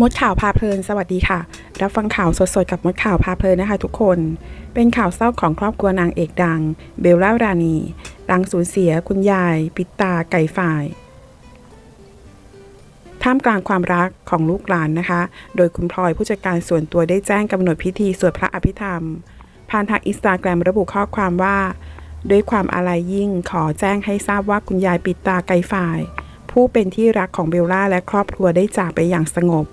มดข่าวพาเพลินสวัสดีค่ะ รับฟังข่าวสดๆ กับมดข่าวพาเพลินนะคะทุกคน เป็นข่าวเศร้าของครอบครัวนางเอกดัง เบลล่ารานีหลังสูญเสียคุณยาย ปิตาไก่ฝ่าย ท่ามกลางความรักของลูกหลานนะคะ โดยคุณพลอยผู้จัดการส่วนตัวได้แจ้งกำหนดพิธีสวดพระอภิธรรม ผ่านทางอินสตาแกรมระบุข้อความว่า ด้วยความอาลัยยิ่งขอแจ้งให้ทราบว่าคุณยายปิดตาไก่ฝ่าย ผู้เป็นที่รักของเบลล่าและครอบครัวได้จากไปอย่างสงบ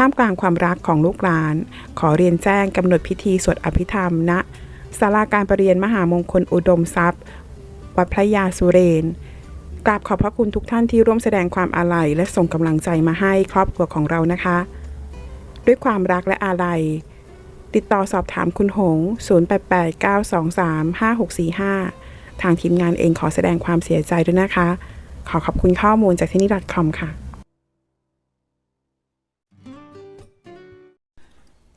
ท่ามกลางความรักของลูกหลาน ขอเรียนแจ้งกำหนดพิธีสวดอภิธรรมณศาลาการประเรียนมหามงคลอุดมทรัพย์ วัดพระยาสุเรนกราบขอบพระคุณทุกท่านที่ร่วมแสดงความอาลัย และส่งกำลังใจมาให้ครอบครัวของเรานะคะ ด้วยความรักและอาลัย ติดต่อสอบถามคุณหง 0889235645 ทางทีมงานเองขอแสดงความเสียใจด้วยนะคะ ขอขอบคุณข้อมูลจากที่นี่ .com ค่ะ